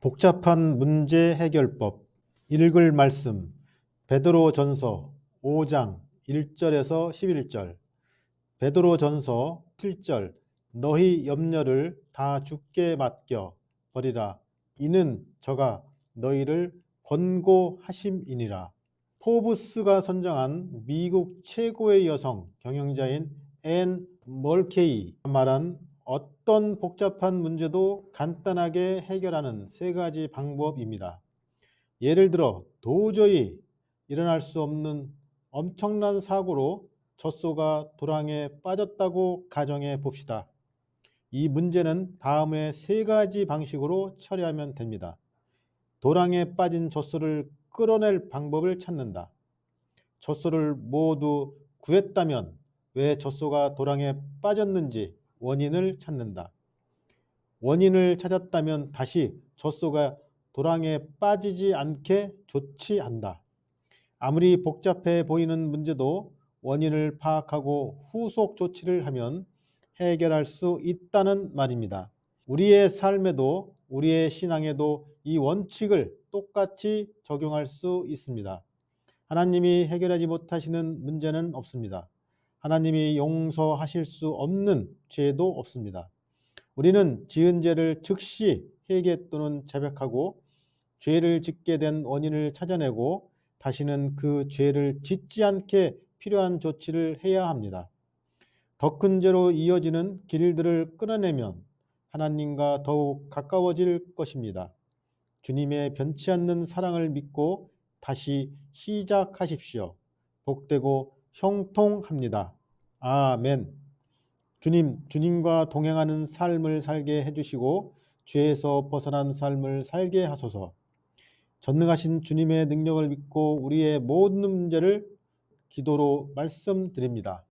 복잡한 문제 해결법 읽을 말씀 베드로 전서 5장 1절에서 11절 베드로 전서 7절 너희 염려를 다 주께 맡겨 버리라. 이는 저가 너희를 권고하심이니라. 포브스가 선정한 미국 최고의 여성 경영자인 앤 멀케이가 말한 어떤 복잡한 문제도 간단하게 해결하는 세 가지 방법입니다. 예를 들어 도저히 일어날 수 없는 엄청난 사고로 젖소가 도랑에 빠졌다고 가정해 봅시다. 이 문제는 다음의 세 가지 방식으로 처리하면 됩니다. 도랑에 빠진 젖소를 끌어낼 방법을 찾는다. 젖소를 모두 구했다면 왜 젖소가 도랑에 빠졌는지 원인을 찾는다. 원인을 찾았다면 다시 젖소가 도랑에 빠지지 않게 조치한다. 아무리 복잡해 보이는 문제도 원인을 파악하고 후속 조치를 하면 해결할 수 있다는 말입니다. 우리의 삶에도 우리의 신앙에도 이 원칙을 똑같이 적용할 수 있습니다. 하나님이 해결하지 못하시는 문제는 없습니다. 하나님이 용서하실 수 없는 죄도 없습니다. 우리는 지은 죄를 즉시 회개 또는 자백하고 죄를 짓게 된 원인을 찾아내고 다시는 그 죄를 짓지 않게 필요한 조치를 해야 합니다. 더 큰 죄로 이어지는 길들을 끊어내면 하나님과 더욱 가까워질 것입니다. 주님의 변치 않는 사랑을 믿고 다시 시작하십시오. 복되고 형통합니다. 아멘. 주님, 주님과 동행하는 삶을 살게 해주시고 죄에서 벗어난 삶을 살게 하소서. 전능하신 주님의 능력을 믿고 우리의 모든 문제를 기도로 말씀드립니다.